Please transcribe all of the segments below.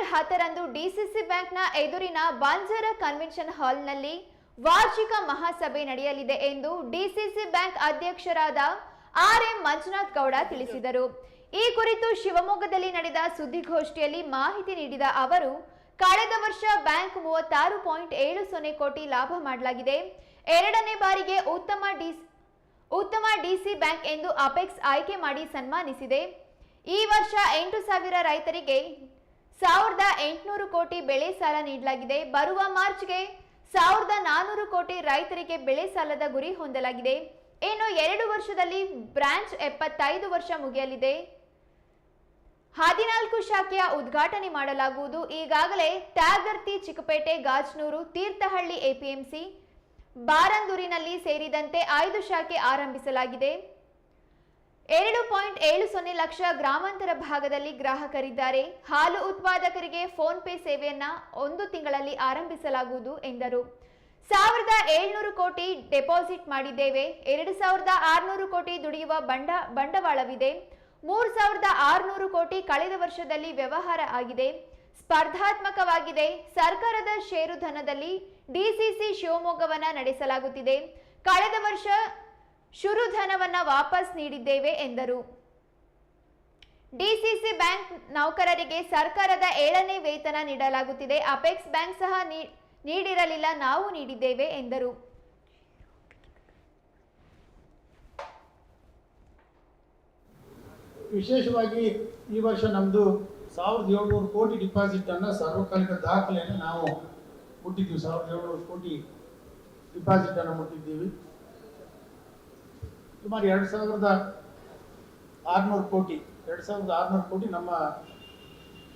September ಹತ್ತರಂದು DCC ಬ್ಯಾಂಕ್ನ ಎದುರಿನ ಬಾಂಜಾರ ಕನ್ವೆನ್ಷನ್ ಹಾಲ್ನಲ್ಲಿ ವಾರ್ಷಿಕ ಮಹಾಸಭೆ ನಡೆಯಲಿದೆ ಎಂದು ಡಿಸಿಸಿ ಬ್ಯಾಂಕ್ ಅಧ್ಯಕ್ಷರಾದ ಆರ್ ಎಂ ಮಂಜುನಾಥ್ ಗೌಡ ತಿಳಿಸಿದರು. ಈ ಕುರಿತು ಶಿವಮೊಗ್ಗದಲ್ಲಿ ನಡೆದ ಸುದ್ದಿಗೋಷ್ಠಿಯಲ್ಲಿ ಮಾಹಿತಿ ನೀಡಿದ ಅವರು, ಕಳೆದ ವರ್ಷ ಬ್ಯಾಂಕ್ ಮೂವತ್ತಾರು ಪಾಯಿಂಟ್ ಏಳು ಸೊನ್ನೆ ಕೋಟಿ ಲಾಭ ಮಾಡಲಾಗಿದೆ. ಎರಡನೇ ಬಾರಿಗೆ ಉತ್ತಮ ಡಿಸಿ ಉತ್ತಮ ಡಿಸಿ ಬ್ಯಾಂಕ್ ಎಂದು ಅಪೆಕ್ಸ್ ಆಯ್ಕೆ ಮಾಡಿ ಸನ್ಮಾನಿಸಿದೆ. ಈ ವರ್ಷ ಎಂಟು ಸಾವಿರ ರೈತರಿಗೆ ಸಾವಿರದ ಎಂಟುನೂರು ಕೋಟಿ ಬೆಳೆ ಸಾಲ ನೀಡಲಾಗಿದೆ. ಬರುವ ಮಾರ್ಚ್ಗೆ ಸಾವಿರದ ನಾನೂರು ಕೋಟಿ ರೈತರಿಗೆ ಬೆಳೆ ಸಾಲದ ಗುರಿ ಹೊಂದಲಾಗಿದೆ. ಇನ್ನು ಎರಡು ವರ್ಷದಲ್ಲಿ ಬ್ರಾಂಚ್ ಎಪ್ಪತ್ತೈದು ವರ್ಷ ಮುಗಿಯಲಿದೆ. ಹದಿನಾಲ್ಕು ಶಾಖೆಯ ಉದ್ಘಾಟನೆ ಮಾಡಲಾಗುವುದು. ಈಗಾಗಲೇ ಟ್ಯಾಗರ್ತಿ ಚಿಕ್ಕಪೇಟೆ, ಗಾಜನೂರು, ತೀರ್ಥಹಳ್ಳಿ, ಎಪಿಎಂಸಿ, ಬಾರಂದೂರಿನಲ್ಲಿ ಸೇರಿದಂತೆ ಐದು ಶಾಖೆ ಆರಂಭಿಸಲಾಗಿದೆ. ಎರಡು ಪಾಯಿಂಟ್ ಏಳು ಸೊನ್ನೆ ಲಕ್ಷ ಗ್ರಾಮಾಂತರ ಭಾಗದಲ್ಲಿ ಗ್ರಾಹಕರಿದ್ದಾರೆ. ಹಾಲು ಉತ್ಪಾದಕರಿಗೆ ಫೋನ್ ಪೇ ಸೇವೆಯನ್ನ ಒಂದು ತಿಂಗಳಲ್ಲಿ ಆರಂಭಿಸಲಾಗುವುದು ಎಂದರು. ಸಾವಿರದ ಏಳ್ನೂರು ಕೋಟಿ ಡೆಪಾಸಿಟ್ ಮಾಡಿದ್ದೇವೆ. ಎರಡು ಸಾವಿರದ ಆರುನೂರು ಕೋಟಿ ದುಡಿಯುವ ಬಂಡ ಬಂಡವಾಳವಿದೆ. ಮೂರು ಸಾವಿರದ ಆರುನೂರು ಕೋಟಿ ಕಳೆದ ವರ್ಷದಲ್ಲಿ ವ್ಯವಹಾರ ಆಗಿದೆ. ಸ್ಪರ್ಧಾತ್ಮಕವಾಗಿದೆ. ಸರ್ಕಾರದ ಷೇರುಧನದಲ್ಲಿ ಡಿಸಿಸಿ ಶಿವಮೊಗ್ಗವನ್ನ ನಡೆಸಲಾಗುತ್ತಿದೆ. ಕಳೆದ ವರ್ಷ ಶುರುಧನವನ್ನ ವಾಪಸ್ ನೀಡಿದ್ದೇವೆ ಎಂದರು. ಡಿಸಿಸಿ ಬ್ಯಾಂಕ್ ನೌಕರರಿಗೆ ಸರ್ಕಾರದ ಏಳನೇ ವೇತನ ನೀಡಲಾಗುತ್ತಿದೆ. ಅಪೆಕ್ಸ್ ಬ್ಯಾಂಕ್ ಸಹ ನೀಡಿರಲಿಲ್ಲ, ನಾವು ನೀಡಿದ್ದೇವೆ ಎಂದರು. ವಿಶೇಷವಾಗಿ ಈ ವರ್ಷ ನಮ್ದು ಸಾವಿರದ ಏಳ್ನೂರು ಕೋಟಿ ಡಿಪಾಸಿಟನ್ನು ಸಾರ್ವಕಾಲಿಕ ದಾಖಲೆಯನ್ನು ನಾವು ಮುಟ್ಟಿದ್ದೀವಿ ಸಾವಿರದ ಏಳ್ನೂರು ಕೋಟಿ ಡಿಪಾಸಿಟನ್ನು ಮುಟ್ಟಿದ್ದೀವಿ ಸುಮಾರು ಎರಡು ಸಾವಿರದ ಆರುನೂರು ಕೋಟಿ, ಎರಡು ಸಾವಿರದ ಆರುನೂರು ಕೋಟಿ ನಮ್ಮ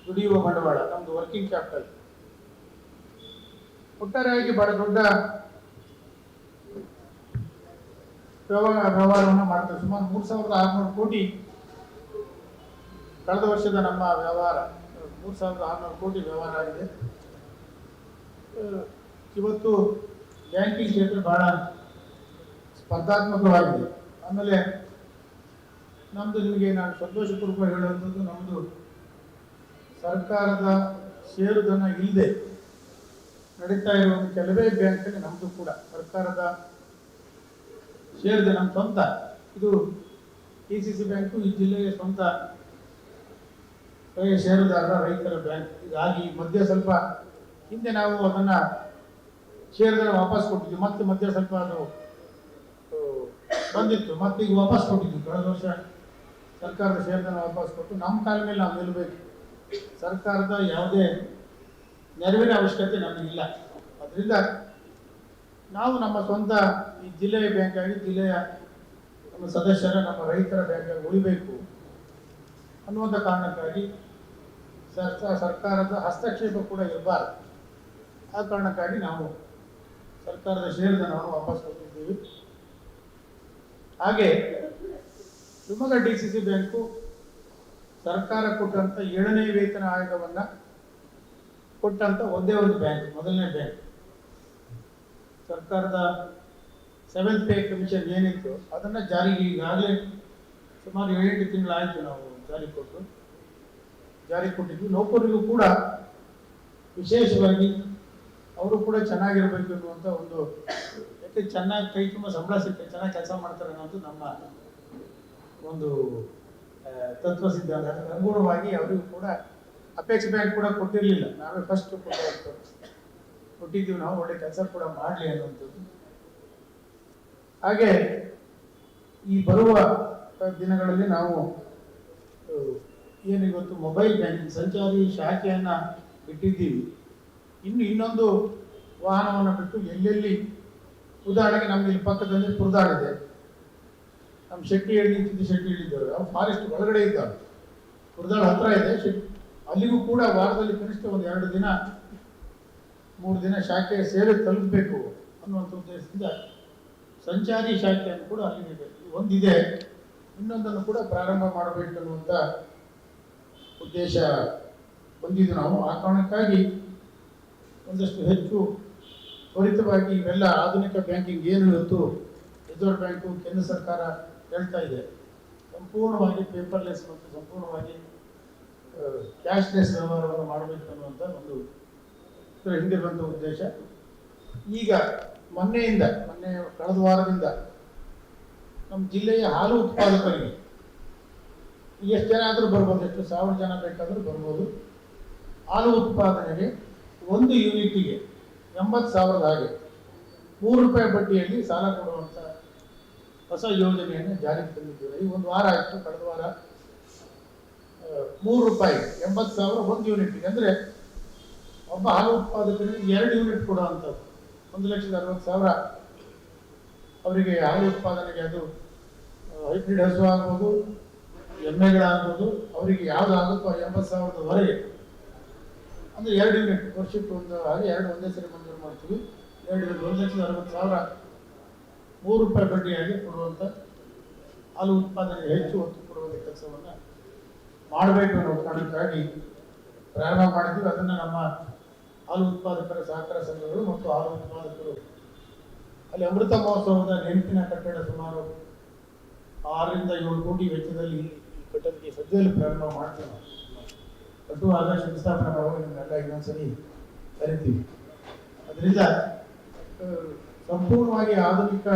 ದುಡಿಯುವ ಬಂಡವಾಳ ನಮ್ಮದು ವರ್ಕಿಂಗ್ ಕ್ಯಾಪಿಟಲ್ ಒಟ್ಟಾರೆಯಾಗಿ ಬಹಳ ದೊಡ್ಡ ವ್ಯವಹಾರ ವ್ಯವಹಾರವನ್ನು ಮಾಡ್ತಾರೆ. ಸುಮಾರು ಮೂರು ಸಾವಿರದ ಆರುನೂರು ಕೋಟಿ ಕಳೆದ ವರ್ಷದ ನಮ್ಮ ವ್ಯವಹಾರ. ಮೂರು ಸಾವಿರದ ಆರುನೂರು ಕೋಟಿ ವ್ಯವಹಾರ ಆಗಿದೆ. ಇವತ್ತು ಬ್ಯಾಂಕಿಂಗ್ ಕ್ಷೇತ್ರ ಬಹಳ ಸ್ಪರ್ಧಾತ್ಮಕವಾಗಿದೆ. ಆಮೇಲೆ ನಮ್ಮದು ನಿಮಗೆ ನಾನು ಸಂತೋಷಪೂರ್ವಕ ಹೇಳುವಂಥದ್ದು ನಮ್ಮದು ಸರ್ಕಾರದ ಷೇರುಧನ ಇಲ್ಲದೆ ನಡೀತಾ ಇರುವ ಕೆಲವೇ ಬ್ಯಾಂಕಲ್ಲಿ ನಮ್ಮದು ಕೂಡ ಸರ್ಕಾರದ ಷೇರುಧನ ನಮ್ಮ ಸ್ವಂತ. ಇದು ಕೆ ಸಿ ಸಿ ಬ್ಯಾಂಕು, ಈ ಜಿಲ್ಲೆಯ ಸ್ವಂತ ಷೇರುದಾರರ ರೈತರ ಬ್ಯಾಂಕ್. ಇದಾಗಿ ಮಧ್ಯೆ ಸ್ವಲ್ಪ ಹಿಂದೆ ನಾವು ಅದನ್ನು ಷೇರುದಾರ ವಾಪಸ್ ಕೊಟ್ಟಿದ್ವಿ. ಮತ್ತೆ ಮಧ್ಯೆ ಸ್ವಲ್ಪ ಅದು ಬಂದಿತ್ತು ಮತ್ತೆ ಈಗ ವಾಪಸ್ ಕೊಟ್ಟಿದ್ವಿ ಕಳೆದ ವರ್ಷ ಸರ್ಕಾರದ ಷೇರುದಾರ ವಾಪಸ್ ಕೊಟ್ಟು ನಮ್ಮ ಕಾಲ ಮೇಲೆ ನಾವು ನಿಲ್ಲಬೇಕು ಸರ್ಕಾರದ ಯಾವುದೇ ನೆರವಿನ ಅವಶ್ಯಕತೆ ನಮಗಿಲ್ಲ ಅದರಿಂದ ನಾವು ನಮ್ಮ ಸ್ವಂತ ಈ ಜಿಲ್ಲೆಯ ಬ್ಯಾಂಕ್ ಆಗಿ ಜಿಲ್ಲೆಯ ನಮ್ಮ ಸದಸ್ಯರ, ನಮ್ಮ ರೈತರ ಬ್ಯಾಂಕ್ ಆಗಿ ಉಳಿಬೇಕು ಅನ್ನುವಂಥ ಕಾರಣಕ್ಕಾಗಿ ಸರ್ಕಾರ ಸರ್ಕಾರದ ಹಸ್ತಕ್ಷೇಪ ಕೂಡ ಇರಬಾರ್ದು. ಆ ಕಾರಣಕ್ಕಾಗಿ ನಾವು ಸರ್ಕಾರದ ಷೇರುಧನವನ್ನು ವಾಪಸ್ ಕೊಟ್ಟಿದ್ದೀವಿ. ಹಾಗೆ Shivamogga D C C bank ಸರ್ಕಾರ ಕೊಟ್ಟಂತ ಏಳನೇ ವೇತನ ಆಯೋಗವನ್ನ ಕೊಟ್ಟಂತ ಒಂದೇ ಒಂದು ಬ್ಯಾಂಕ್, ಮೊದಲನೇ ಬ್ಯಾಂಕ್. ಸರ್ಕಾರದ ಸೆವೆಂತ್ ಪೇ ಕಮಿಷನ್ ಏನಿತ್ತು ಅದನ್ನ ಜಾರಿಗೆ ಈಗಾಗಲೇ ಸುಮಾರು ಏಳೆಂಟು ತಿಂಗಳಾಯಿತು ನಾವು ಜಾರಿ ಕೊಟ್ಟು, ಜಾರಿ ಕೊಟ್ಟಿದ್ವಿ. ನೌಕರರಿಗೂ ಕೂಡ ವಿಶೇಷವಾಗಿ ಅವರು ಕೂಡ ಚೆನ್ನಾಗಿರ್ಬೇಕು ಅನ್ನುವಂಥ ಒಂದು ಚೆನ್ನಾಗಿ ಕೈ ತುಂಬ ಸಂಬಳ ಸಿಗ್ತದೆ ಚೆನ್ನಾಗಿ ಕೆಲಸ ಮಾಡ್ತಾರೆ ಅನ್ನೋದು ನಮ್ಮ ಒಂದು ತತ್ವ ಸಿದ್ಧಾಂತ. ಅನುಗುಣವಾಗಿ ಅವರಿಗೂ ಕೂಡ ಅಪೇಕ್ಷೆ ಬ್ಯಾಂಕ್ ಕೂಡ ಕೊಟ್ಟಿರಲಿಲ್ಲ. ನಾವೇ ಫಸ್ಟ್ ಕೊಟ್ಟು ಕೊಟ್ಟಿದ್ದೀವಿ, ನಾವು ಒಳ್ಳೆ ಕೆಲಸ ಕೂಡ ಮಾಡಲಿ ಅನ್ನುವಂಥದ್ದು. ಹಾಗೆ ಈ ಬರುವ ದಿನಗಳಲ್ಲಿ ನಾವು ಏನು ಇವತ್ತು ಮೊಬೈಲ್ ಬ್ಯಾಂಕಿಂಗ್ ಸಂಚಾರಿ ಶಾಖೆಯನ್ನು ಬಿಟ್ಟಿದ್ದೀವಿ. ಇನ್ನು ಇನ್ನೊಂದು ವಾಹನವನ್ನು ಬಿಟ್ಟು ಎಲ್ಲೆಲ್ಲಿ ಉದಾಹರಣೆಗೆ ನಮ್ಗೆ ಇಲ್ಲಿ ಪಕ್ಕದಲ್ಲಿ ಪುರದಾಡ್ ಇದೆ. ನಮ್ಮ ಶೆಟ್ಟಿ ಹೇಳಿ ಚಿಕ್ಕ ಶೆಟ್ಟಿ ಹೇಳಿದ್ದಾರೆ. ಅವ್ರು ಫಾರೆಸ್ಟ್ ಒಳಗಡೆ ಇದ್ದಾವೆ ಪುರದಾಡ್ ಹತ್ರ ಇದೆ. ಅಲ್ಲಿಗೂ ಕೂಡ ವಾರದಲ್ಲಿ ಕನಿಷ್ಠ ಒಂದು ಎರಡು ದಿನ, ಮೂರು ದಿನ ಶಾಖೆ ಸೇರಿ ತಲುಪಬೇಕು ಅನ್ನುವಂಥ ಉದ್ದೇಶದಿಂದ ಸಂಚಾರಿ ಶಾಖೆಯನ್ನು ಕೂಡ ಅಲ್ಲಿಗೆ ಒಂದಿದೆ. ಇನ್ನೊಂದನ್ನು ಕೂಡ ಪ್ರಾರಂಭ ಮಾಡಬೇಕು ಅನ್ನುವಂಥ ಉದ್ದೇಶ ಹೊಂದಿದ್ದು ನಾವು. ಆ ಕಾರಣಕ್ಕಾಗಿ ಒಂದಷ್ಟು ಹೆಚ್ಚು ತ್ವರಿತವಾಗಿ ಇವೆಲ್ಲ ಆಧುನಿಕ ಬ್ಯಾಂಕಿಂಗ್ ಏನು ಇವತ್ತು ರಿಸರ್ವ್ ಬ್ಯಾಂಕು, ಕೇಂದ್ರ ಸರ್ಕಾರ ಹೇಳ್ತಾ ಇದೆ. ಸಂಪೂರ್ಣವಾಗಿ ಪೇಪರ್ಲೆಸ್ ಮತ್ತು ಸಂಪೂರ್ಣವಾಗಿ ಕ್ಯಾಶ್ಲೆಸ್ ವ್ಯವಹಾರವನ್ನು ಮಾಡಬೇಕು ಅನ್ನುವಂಥ ಒಂದು ಹಿಂದಿರುವಂಥ ಉದ್ದೇಶ. ಈಗ ಮೊನ್ನೆಯಿಂದ, ಮೊನ್ನೆ ಕಳೆದ ವಾರದಿಂದ ನಮ್ಮ ಜಿಲ್ಲೆಯ ಹಾಲು ಉತ್ಪಾದಕರಿಗೆ ಎಷ್ಟು ಜನ ಆದರೂ ಬರ್ಬೋದು, ಎಷ್ಟು ಸಾವಿರ ಜನ ಬೇಕಾದರೂ ಬರ್ಬೋದು. ಹಾಲು ಉತ್ಪಾದನೆಗೆ ಒಂದು ಯೂನಿಟಿಗೆ ಎಂಬತ್ತು ಸಾವಿರದ ಹಾಗೆ. ಮೂರು ರೂಪಾಯಿ ಬಡ್ಡಿಯಲ್ಲಿ ಸಾಲ ಕೊಡುವಂಥ ಹೊಸ ಯೋಜನೆಯನ್ನು ಜಾರಿಗೆ ತಂದಿದ್ದೇವೆ ಈ ಒಂದು ವಾರ ಆಯಿತು, ಕಳೆದ ವಾರ ಮೂರು ರೂಪಾಯಿ, ಎಂಬತ್ತು ಸಾವಿರ ಒಂದು ಯೂನಿಟ್ಗೆ. ಅಂದರೆ ಒಬ್ಬ ಹಾಲು ಉತ್ಪಾದಕರಿಗೆ ಎರಡು ಯೂನಿಟ್ ಕೊಡುವಂಥದ್ದು. ಒಂದು ಲಕ್ಷದ ಅರವತ್ತು ಸಾವಿರ. ಅವರಿಗೆ ಹಾಲು ಉತ್ಪಾದನೆಗೆ ಅದು ಹೈಬ್ರಿಡ್ ಹಸು ಆಗ್ಬೋದು, ಎಮ್ಮೆಗಳಾಗ್ಬೋದು, ಅವರಿಗೆ ಯಾವ್ದು ಆಗುತ್ತೋ ಎಂಬತ್ತು ಸಾವಿರದವರೆಗೆ ಅಂದರೆ ಎರಡು ಯೂನಿಟ್ ವರ್ಷಕ್ಕೆ ಒಂದು ಹಾಗೆ ಎರಡು ಒಂದೇ ಸರಿ ಮಂಜೂರು ಮಾಡ್ತೀವಿ. ಎರಡು ಯೂನಿಟ್ ಒಂದು ಲಕ್ಷದ ಅರವತ್ತು ಸಾವಿರ ಮೂರು ರೂಪಾಯಿ ಬಡ್ಡಿಯಾಗಿ ಕೊಡುವಂಥ ಹಾಲು ಉತ್ಪಾದನೆಗೆ ಹೆಚ್ಚು ಒತ್ತು ಕೊಡುವಂಥ ಕೆಲಸವನ್ನು ಮಾಡಬೇಕು ಅನ್ನೋ ಕಾರಣಕ್ಕಾಗಿ ಪ್ರಾರಂಭ ಮಾಡಿದ್ವಿ ಅದನ್ನು ನಮ್ಮ ಹಾಲು ಉತ್ಪಾದಕರ ಸಹಕಾರ ಸಂಘಗಳು ಮತ್ತು ಹಾಲು ಉತ್ಪಾದಕರು ಅಲ್ಲಿ ಅಮೃತ ಮಹೋತ್ಸವದ ನೆನಪಿನ ಕಟ್ಟಡ ಸುಮಾರು ಆರರಿಂದ ಏಳು ಕೋಟಿ ವೆಚ್ಚದಲ್ಲಿ ಈ ಕಟ್ಟಡಕ್ಕೆ ಸದ್ಯದಲ್ಲಿ ಪ್ರಾರಂಭ ಮಾಡ್ತೀವಿ. ನಾವು. ಕಟ್ಟುವಾಗ ಶಂಕುಸ್ಥಾಪನೆ ಮಾಡುವಾಗ ನಿಮ್ಮೆಲ್ಲ ಇನ್ನೊಂದ್ಸರಿ ಕರಿತೀವಿ ಅದರಿಂದ ಸಂಪೂರ್ಣವಾಗಿ ಆಧುನಿಕ